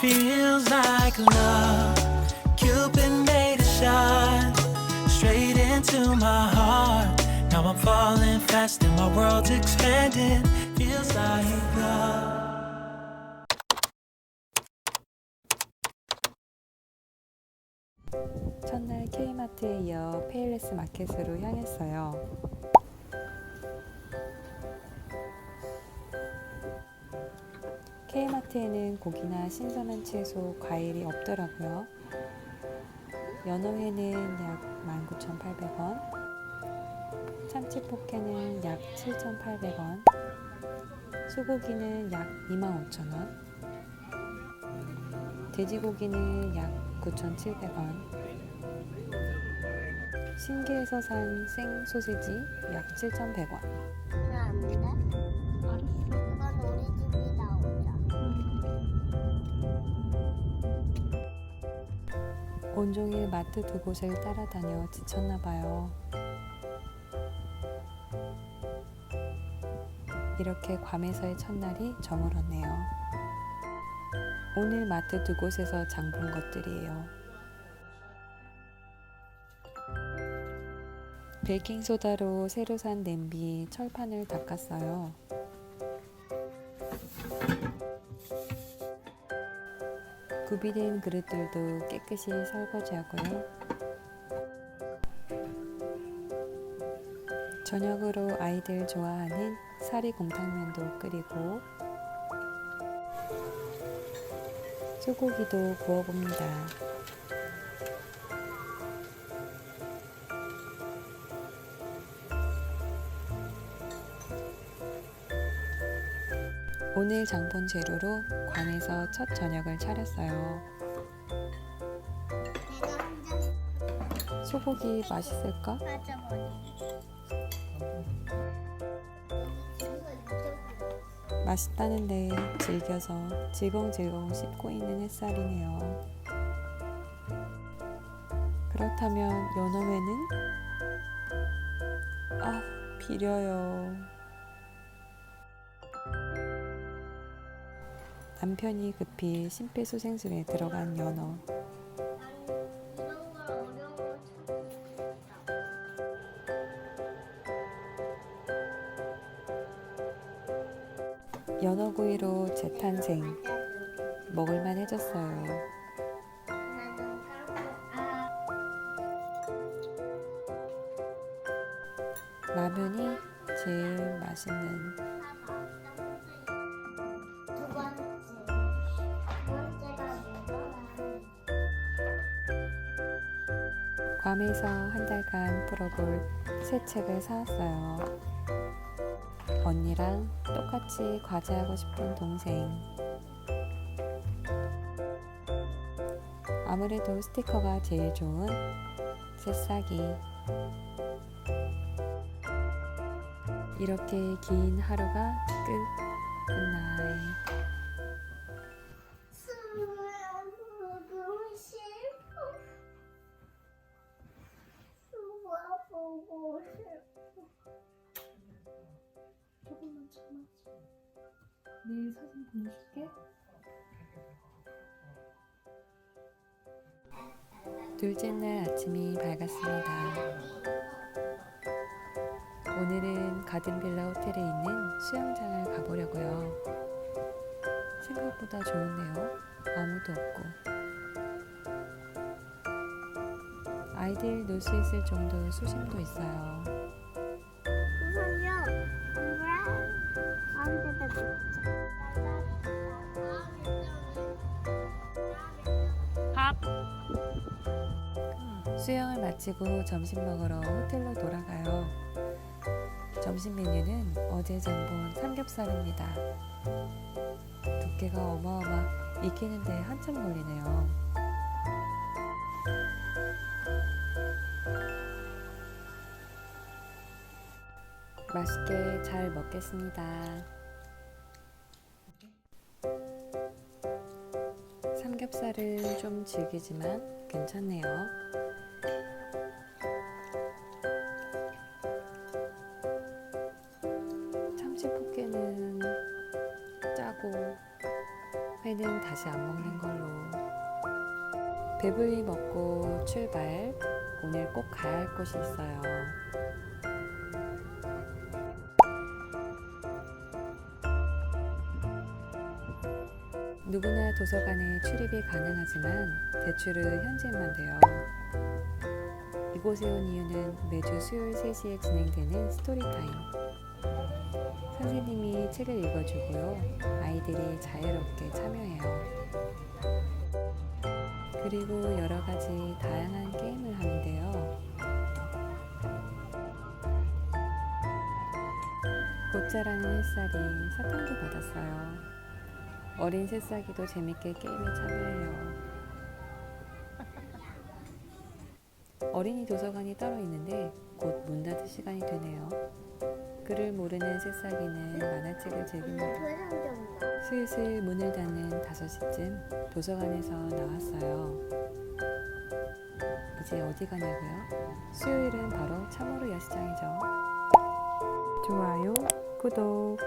feels like love. Cupid made a shot straight into my heart. Now I'm falling fast and my world's expanding. Feels like love. 첫날 K마트에 이어 페일레스 마켓으로 향했어요. K마트에는 고기나 신선한 채소, 과일이 없더라고요. 연어회는 약 19,800원, 참치 포케는 약 7,800원, 소고기는 약 25,000원, 돼지고기는 약 9,700원, 신기해서 산 생 소세지 약 7,100원. 온종일 마트 두 곳을 따라다녀 지쳤나 봐요. 이렇게 괌에서의 첫날이 저물었네요. 오늘 마트 두 곳에서 장 본 것들이에요. 베이킹소다로 새로 산 냄비 철판을 닦았어요. 구비된 그릇들도 깨끗이 설거지하고요. 저녁으로 아이들 좋아하는 사리 곰탕면도 끓이고 소고기도 구워봅니다. 오늘 장본 재료로 괌에서 첫 저녁을 차렸어요. 소고기 맛있을까? 맛있다는데 즐겨서 질겅질겅 씹고 있는 햇살이네요. 그렇다면 연어회는? 아, 비려요. 남편이 급히 심폐소생술에 들어간 연어. 연어구이로 재탄생. 먹을만 해졌어요. 라면이 제일 맛있는 괌에서 한 달간 풀어볼 새 책을 사왔어요. 언니랑 똑같이 과제하고 싶은 동생. 아무래도 스티커가 제일 좋은 새싹이. 이렇게 긴 하루가 끝. 굿나잇. 내일 사진 보내줄게. 둘째 날 아침이 밝았습니다. 오늘은 가든빌라 호텔에 있는 수영장을 가보려고요. 생각보다 좋은데요. 아무도 없고. 아이들 놀 수 있을 정도 수심도 있어요. 수영을 마치고 점심 먹으러 호텔로 돌아가요. 점심 메뉴는 어제 장본 삼겹살입니다. 두께가 어마어마 익히는데 한참 걸리네요. 맛있게 잘 먹겠습니다. 삼겹살은 좀 질기지만 괜찮네요. 참치 포케는 짜고 회는 다시 안 먹는 걸로. 배불리 먹고 출발. 오늘 꼭 가야 할 곳이 있어요. 누구나 도서관에 출입이 가능하지만 대출은 현지인만 돼요. 이곳에 온 이유는 매주 수요일 3시에 진행되는 스토리타임. 선생님이 책을 읽어주고요. 아이들이 자유롭게 참여해요. 그리고 여러 가지 다양한 게임을 하는데요. 곧 자라는 햇살이 사탕도 받았어요. 어린 새싹이도 재밌게 게임에 참여해요. 어린이 도서관이 따로 있는데 곧 문 닫을 시간이 되네요. 글을 모르는 새싹이는 만화책을 즐깁니다. 슬슬 문을 닫는 5시쯤 도서관에서 나왔어요. 이제 어디 가냐고요? 수요일은 바로 참으로 야시장이죠. 좋아요, 구독.